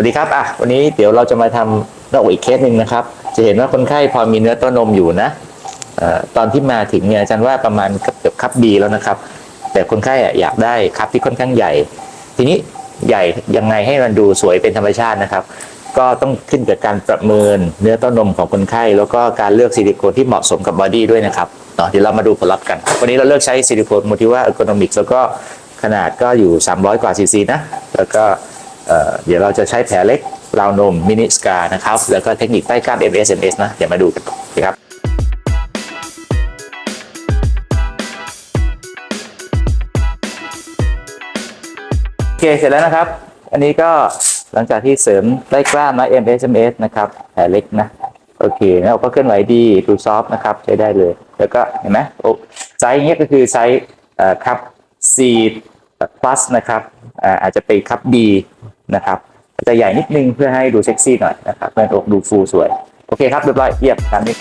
วัสดีครับอะวันนี้เดี๋ยวเราจะมาทำหน้าอกอีกเคสหนึ่งนะครับ จะเห็นว่าคนไข้พอมีเนื้อต้านมอยู่นะอตอนที่มาถึงเนี่ยอาจารย์ว่าประมาณเกือบเกือบคัพบีแล้วนะครับ แต่คนไข้อยากได้คัพที่ค่อนข้างใหญ่ ทีนี้ใหญ่ยังไงให้มันดูสวยเป็นธรรมชาตินะครับ ก็ต้องขึ้นกับการประเมินเนื้อต้านมของคนไข้ แล้วก็การเลือกซิลิโคนที่เหมาะสมกับบอดี้ด้วยนะครับเนาะเดี๋ยวเรามาดูผลลัพธ์กัน วันนี้เราเลือกใช้ซิลิโคนโมทิว่าเอ c o น o มิกแล้วก็ขนาดก็อยู่ 300 กว่าซีซีนะแล้วก็ เเดี๋ยวเราจะใช้แผลเล็กราวนมมินิสกานะครับ แล้วก็เทคนิคใต้กล้าม MSMS นะ เดี๋ยวมาดูกันนะครับโอเคเสร็จแล้วนะครับ อันนี้ก็หลังจากที่เสริมใต้กล้ามนะ MSMS นะครับแผลเล็กนะโอเคแล้วก็เคลื่อนไหวดีดูซอฟนะครับ ใช้ได้เลย แล้วก็เห็นไหมโอ้ไซส์เงี้ยก็คือไซส์เอ่อคัพ C plus นะครับอาอาจจะไปคัพ D นะครับจะใหญ่นิดนึงเพื่อให้ดูเซ็กซี่หน่อยนะครับเปิดออกดูฟูสวย โอเคครับเรียบร้อยเยี่ยมตามนี้